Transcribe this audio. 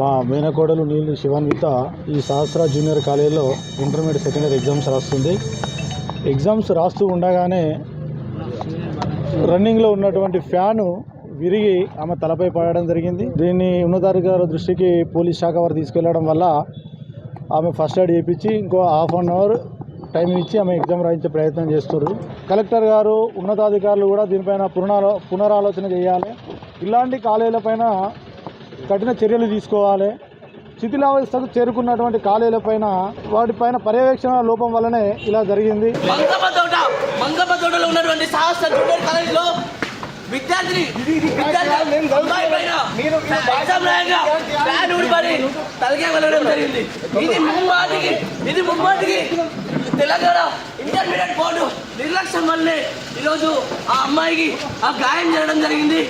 మా మేనకోడలు నీళ్ళు శివాన్విత ఈ సహస్ర జూనియర్ కాలేజీలో ఇంటర్మీడియట్ సెకండరీ ఎగ్జామ్స్ రాస్తుంది. ఎగ్జామ్స్ రాస్తూ ఉండగానే రన్నింగ్లో ఉన్నటువంటి ఫ్యాను విరిగి ఆమె తలపై పడడం జరిగింది. దీన్ని ఉన్నతాధికారుల దృష్టికి పోలీస్ శాఖ వారు తీసుకెళ్ళడం వల్ల ఆమె ఫస్ట్ ఎయిడ్ చేయించి ఇంకో హాఫ్ అన్ అవర్ టైం ఇచ్చి ఆమె ఎగ్జామ్ రాయించే ప్రయత్నం చేస్తున్నారు కలెక్టర్ గారు ఉన్నతాధికారులు కూడా దీనిపైన పునరాలో పునరాలోచన చేయాలి. ఇలాంటి కాలేజీలపైన కఠిన చర్యలు తీసుకోవాలి. శిథిలావస్థకు చేరుకున్నటువంటి కాలేజీలపైన వాటిపైన పర్యవేక్షణ లోపం వల్లనే ఇలా జరిగింది. ఉన్నటువంటి జూనియర్ విద్యార్థిని తలకే వెళ్ళడం ఇది ముమ్మాటికి ఇది ముమ్మాటికి తెలంగాణ ఇంటర్మీడియట్ బోర్డు నిర్లక్ష్యం వల్లే ఈరోజు ఆ అమ్మాయికి ఆ గాయం జరగడం జరిగింది.